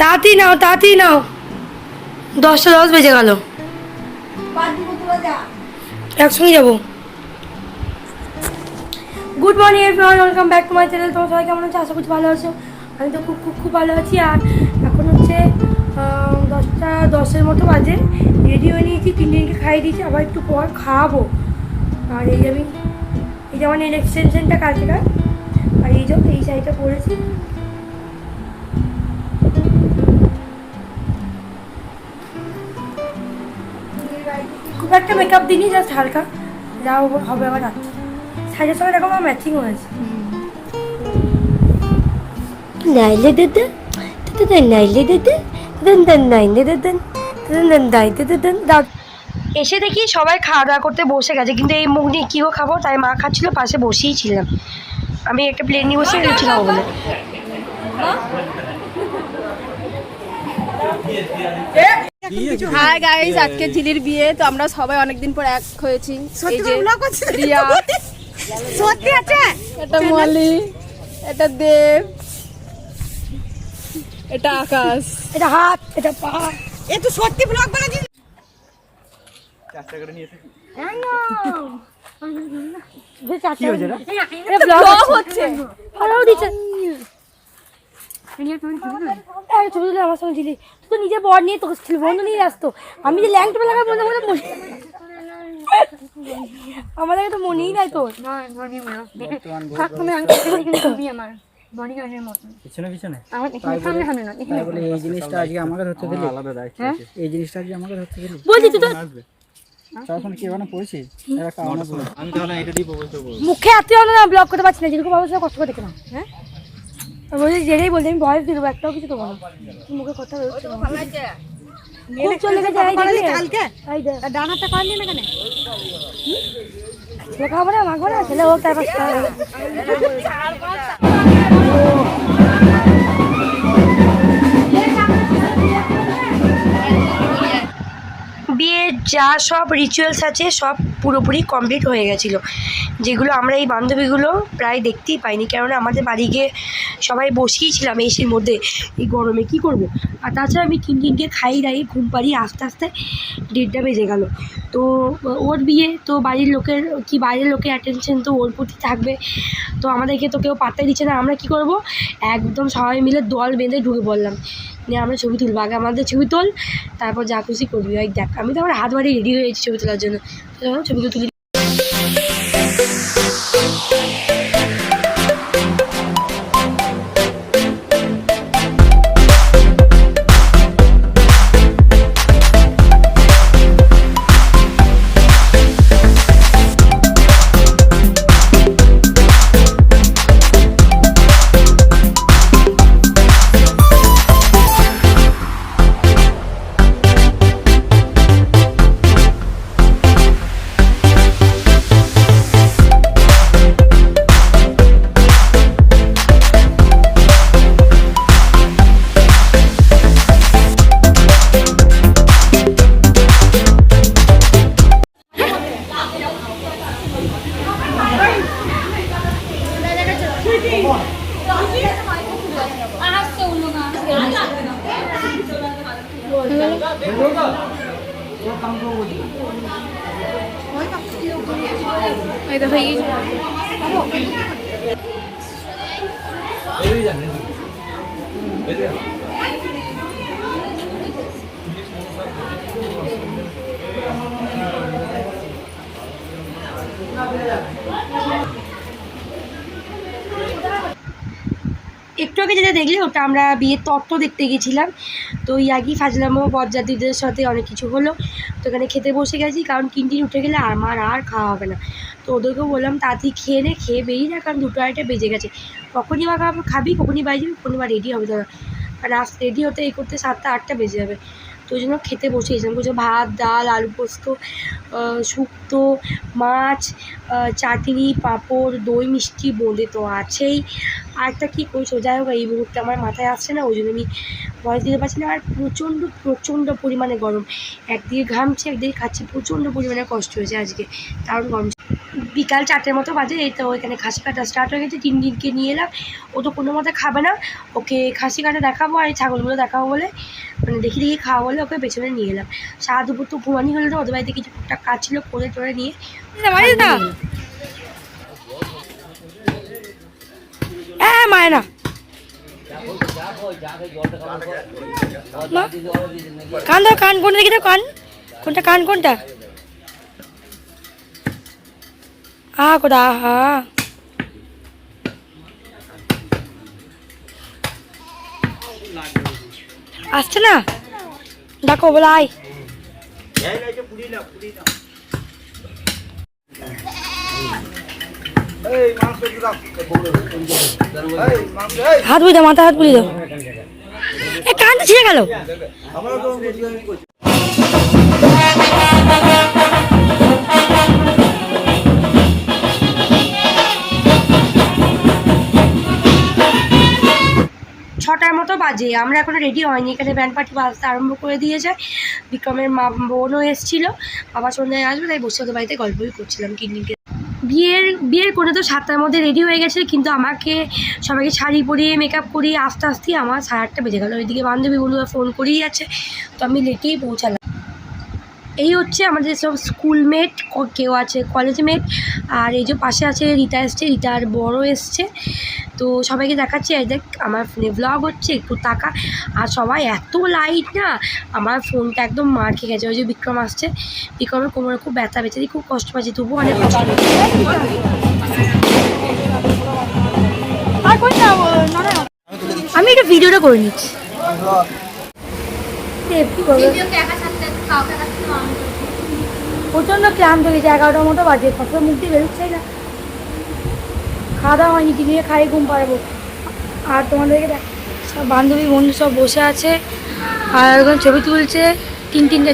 তাড়াতাড়ি নাও তাড়াতাড়ি নাও। দশটা দশ বেজে গেল। একসঙ্গে যাব। Good morning everyone welcome back to my channel তোমার সবাই কেমন আছে? আশা করছি ভালো আছো। আমি তো খুব খুব খুব ভালো আছি। আর এখন হচ্ছে দশটা দশের মতো বাজে। রেডি হয়ে নিয়েছি, তিনজনকে খাইয়ে দিয়েছি। আবার একটু পর খাওয়াবো। আর এই যে আমি, এই যে আমার এক্সটেনশনটা কালকেকার আর এই যে, এই শাড়িটা পরেছি। একটা মেকআপ দিইনি জাস্ট হালকা। যা হবে আবার রাত্রে শাড়ির সঙ্গে দেখো আমার ম্যাচিং হয়েছে। নাইলে দেদে দেদে নাইলে দেদে দেন দেন নাইলে দেন দেন দাইতে দেদেন দাও। এসে দেখি সবাই খাওয়া দাওয়া করতে বসে গেছে কিন্তু এই মুখ নিয়ে কীও খাব? তাই মা খাচ্ছিল পাশে বসেই ছিলাম। আমি একটা প্লেন নিয়ে বসে লুচি খাব বলে। হাই গাইস আজকে ঝিলির বিয়ে তো আমরা সবাই অনেকদিন পর এক হয়েছি। এই যে রিয়া সত্যি আছে? এটা মলি এটা দেব এটা আকাশ। এটা হাত এটা পা। এ তো সত্যি ব্লগ বানাচ্ছিস। ব্লগ হচ্ছে। ভালো দিচ্ছে ছবি তুলে আমার সঙ্গে দিলি তুই তো নিজে বর নিয়ে তোকে ছিল বন্ধু নিয়ে আসতো। আমি যে ল্যাংটা লাগা বলতে বলে মনে আমাদের তো মনেই নাই তোর। পিছনে পিছনে? তাই বলে এই জিনিসটা আজকে আমাকে ধরতে দিলি? এই জিনিসটা আজকে আমাকে ধরতে দিলি? বলছি তুই তো তখন কি বানা পড়েছিস? এরা কারণে বলে আমি তাহলে এটা দিয়ে প্রপোজ করব মুখে না ব্লগ করতে পারছি না যেরকম অবস্থা কষ্ট করে দেখলাম হ্যাঁ? বলছি, যেটাই বলছি, আমি ভয়েস দিয়ে দেবো, একটাও কিছু দেবো মুখে কথা বেরোচ্ছে ছেলে খাব না? মাখবো না ছেলে হোক যা সব রিচুয়ালস আছে, সব পুরোপুরি কমপ্লিট হয়ে গেছিল। যেগুলো আমরা এই বান্ধবীগুলো প্রায় দেখতেই পাইনি, কেননা আমাদের বাড়ি গিয়ে সবাই বসেই ছিলাম এসির মধ্যে। এই গরমে কি করব? আর তাছাড়া আমি তিন তিনটে খাই দাঁড়িয়ে ঘুম পাড়িয়ে আস্তে আস্তে দেড়টা বেজে গেল। তো, ওর বিয়ে, তো বাড়ির লোকের, কি বাইরের লোকের অ্যাটেনশন তো ওর প্রতি থাকবে। তো আমাদেরকে তো কেউ পাত্তাই দিচ্ছে না। আমরা কি করব? একদম সবাই মিলে দল বেঁধে ঢুকে পড়লাম। নিয়ে আমরা ছবি তুলবো। আগে আমাদের ছবি তোল, তারপর যা খুশি করবি। ওই দেখ, আমি তো আমার হাত বাড়ি রেডি হয়ে হয়েছি ছবি তোলার জন্য। তো চলো ছবিগুলো তুলি এই দেখো এই একটু আগে যেটা দেখলে, ওটা আমরা বিয়ের তত্ত্ব দেখতে গেছিলাম তো ইয়াগি, ফাজলামো বরযাত্রীদের সাথে অনেক কিছু হলো। তো এখানে খেতে বসে গেছি, কারণ কিনটিন উঠে গেলে আমার আর খাওয়া হবে না। তো ওদেরকেও বললাম, তাড়াতাড়ি খেয়ে নে, খেয়ে বেরিয়ে যা, কারণ দুটো আড়াইটা বেজে গেছে। কখনই বা খাবি, কখনই বাইরে যাবি, কখনই বা রেডি হবে। তোরা কারণ আজ রেডি হতে, এই করতে সাতটা, আটটা বেজে যাবে। তো ওই জন্য খেতে বসে গেছিলাম বলছে ভাত, ডাল, আলু পোস্ত শুক্তো, মাছ চাটনি, পাঁপড়, দই, মিষ্টি, বোঁদে তো আছেই। আর একটা কী করছ? যাই হোক, এই মুহূর্তে আমার মাথায় আসছে না, ওই জন্য আমি ভয়েস দিতে পারছি না। আর প্রচণ্ড প্রচণ্ড পরিমাণে গরম। একদিকে ঘামছে একদিকে খাচ্ছি। প্রচণ্ড পরিমাণে কষ্ট হয়েছে আজকে। কারণ গরম বিকাল চারটের মতো বাজে, এই তো ওইখানে খাসি কাটা স্টার্ট হয়ে গেছে। তিন দিনকে নিয়ে এলাম। ও তো কোনো মতে খাবে না। ওকে খাসি কাটা দেখাবো, আর এই ছাগলগুলো দেখাবো বলে মানে দেখি দেখি খাওয়া বলে ওকে পেছনে নিয়ে এলাম। সারা দুপুর তো ঘুমানি হলে তো ওদের বাড়িতে কিছু টুকটাক কাজ ছিল করে টোরে নিয়ে হ্যাঁ মায়না কান দাও কান কোনটা দেখি দাও কান। কোনটা কান কোনটা? আ কোথা আহা। আসছে না? ডাকো বলে আয়। হাত বুঝে মাথা হাত বুঝে দাও। এ কানটা ছিঁড়ে গেল। ছটার মতো বাজে। আমরা এখনও রেডি হয়নি। এখানে ব্যান্ড পার্টি বাজতে আরম্ভ করে দিয়েছে। বিক্রমের মা বোনও এসেছিল। বাবা সন্ধ্যায় আসবে, তাই বসে বাড়িতে গল্পই করছিলাম কিডনিকে বিয়ের বিয়ের কোনো তো সাতটার মধ্যে রেডি হয়ে গেছে, কিন্তু আমাকে সবাইকে শাড়ি পরিয়ে মেকআপ করিয়ে, আস্তে আস্তে আমার সাড়ে আটটা বেজে গেল। ওইদিকে বান্ধবী ফোন করেই আছে তো আমি লেটেই পৌঁছালাম। এই হচ্ছে আমাদের সব স্কুলমেট কেউ আছে কলেজ মেট আর এই যে পাশে আছে রিতা এসছে রিতার বড় এসছে। তো সবাইকে দেখাচ্ছি এই দেখ আমার ফোনে ব্লগ হচ্ছে একটু তাকা। আর সবাই এত লাইট না আমার ফোনটা একদম মার খেয়ে গেছে। ওই যে বিক্রম আসছে বিক্রমের কোমরে খুব ব্যথা বেচারি খুব কষ্ট পাচ্ছে তবুও অনেক কষ্ট আমি এটা ভিডিওটা করে নিচ্ছি। প্রচণ্ড ক্লান্ত গেছে এগারোটার মতো বাজে ফসল মুখ দিয়ে বেরোচ্ছেই না। খাওয়া দাওয়া হয়নি টিফিনে খাই ঘুম পারব আর তোমাদেরকে দেখ সব বান্ধবী বন্ধু সব বসে আছে আর ওখানে ছবি তুলছে তিন তিনটে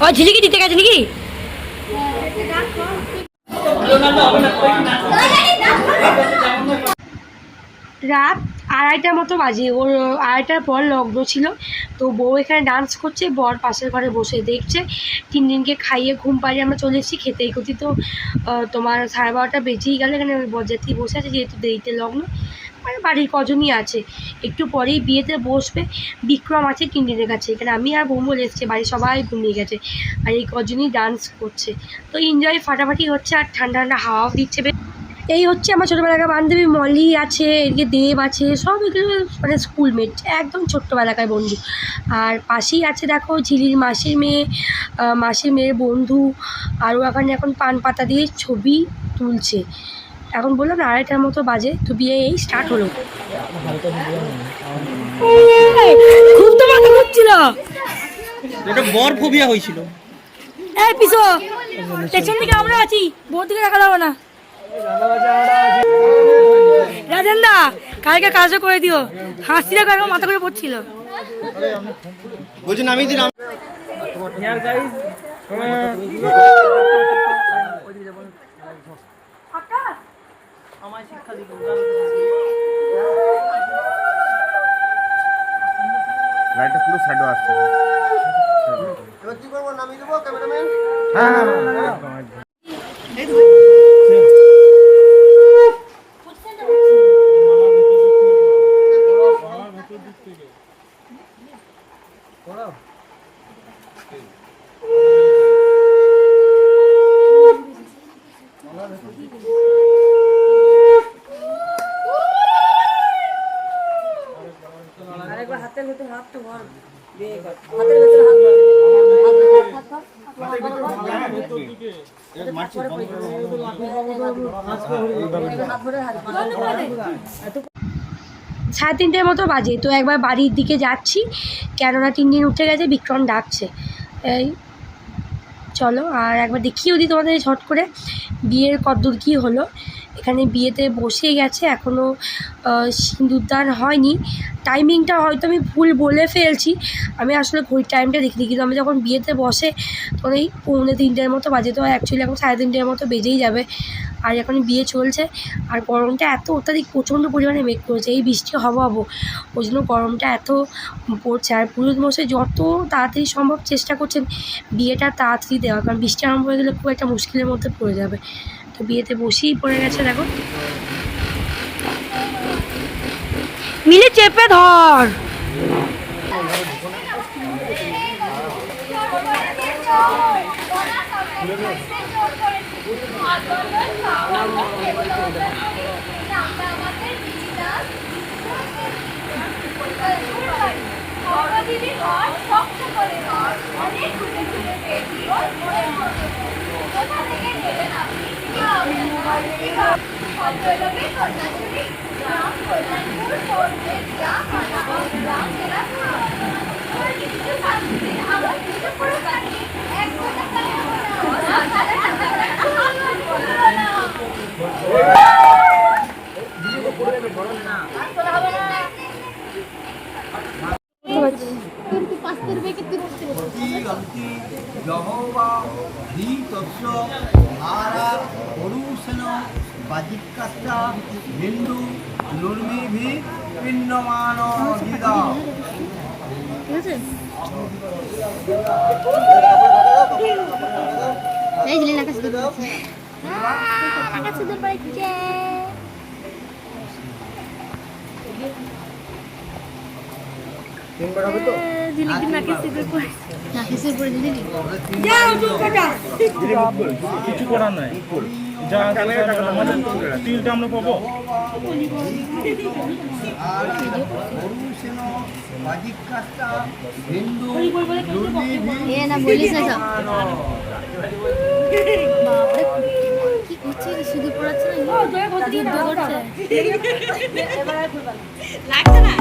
ও ঝিলিকি দিতে গেছে নাকি? রাত আড়াইটার মতো বাজে। ওর আড়াইটার পর লগ্ন ছিল। তো বউ এখানে ডান্স করছে, বর পাশের ঘরে বসে দেখছে। তিন দিনকে খাইয়ে ঘুম পাড়িয়ে আমরা চলে এসেছি। খেতে করতে তো তোমার সাড়ে বারোটা বেজেই গেল। এখানে বরযাত্রী বসে আছে, যেহেতু দেরিতে লগ্ন। মানে বাড়ির কজনই আছে। একটু পরেই বিয়েতে বসবে বিক্রম আছে তিন দিনের কাছে। এখানে আমি আর বোম্বল এসছে, বাড়ির সবাই ঘুমিয়ে গেছে। আর এই কজনই ডান্স করছে। তো এনজয় ফাটাফাটি হচ্ছে আর ঠান্ডা ঠান্ডা হাওয়াও দিচ্ছে। বেশ। এই হচ্ছে আমার ছোটোবেলাকার বান্ধবী মলি আছে এদিকে দেব আছে সব এগুলো মানে স্কুলমেট একদম ছোট্টবেলাকার বন্ধু। আর পাশেই আছে দেখো ঝিলির মাসির মেয়ে মাসির মেয়ের বন্ধু আরও এখানে এখন পান পাতা দিয়ে ছবি তুলছে। এখন বললাম না আড়াইটার মতো বাজে তো বিয়ে এই স্টার্ট হলো। খুব তো মাথা ঘুরছিল। এটা বর ফোবিয়া হয়েছিল। এই পিসো পেছন দিকে আমরা আছি বোর দিকে দেখা যাবে না। রাজেন দা কালকে কাজও করে দিও। হাসিটা কারও মাথা করে পড়ছিল। বলছি নামিয়ে দিলাম। লাইটটা পুরো শ্যাডো আসছে। এবার কি করব? নামিয়ে দেবো ক্যামেরাম্যান পড়াও আরেকবার হাতের ভিতরে হাতটা ভর দিয়ে হাতের ভিতরে হাত ভর হাত ভর হাত ভর সাড়ে তিনটের মতো বাজে। তো একবার বাড়ির দিকে যাচ্ছি, কেননা তিন দিন উঠে গেছে, বিক্রম ডাকছে। এই, চলো আর একবার দেখি দিই তোমাদের, ঝট করে। বিয়ের কদ্দূর কী হলো? এখানে বিয়েতে বসেই গেছে এখনও সিঁদুরদান হয়নি। টাইমিংটা হয়তো আমি ভুল বলে ফেলছি। আমি আসলে ঘড়ির টাইমটা দেখিনি, কিন্তু আমি যখন বিয়েতে বসে, তখন এই পৌনে তিনটের মতো বাজে তো অ্যাকচুয়ালি এখন সাড়ে তিনটের মতো বেজেই যাবে। আর এখন বিয়ে চলছে, আর গরমটা এত অত্যাধিক প্রচণ্ড পরিমাণে মেঘ করেছে, এই বৃষ্টি হব হব ওই জন্য গরমটা এত পড়ছে। আর পুরুষ মশাই যত তাড়াতাড়ি সম্ভব চেষ্টা করছেন, বিয়েটা তাড়াতাড়ি দেওয়া কারণ বৃষ্টি আরম্ভ হয়ে গেলে খুব একটা মুশকিলের মধ্যে পড়ে যাবে। তো বিয়েতে বসেই পড়ে গেছে দেখো। মিলে চেপে ধর। যহোবা ধী তস্য আরা পরুষেন বাজিকাস্তা হিন্দু নুর্মিভি পিণ্ডমান দিদা এই দিলেন আকাশ দুধ আকাশ দুধ পাইছে তিনবার হবে তো নাকেশের পরে দিলি কিছু করার নাই যা আমাদের তিলটা আমরা পাবো। শুধু পড়াচ্ছে না লাগছে না?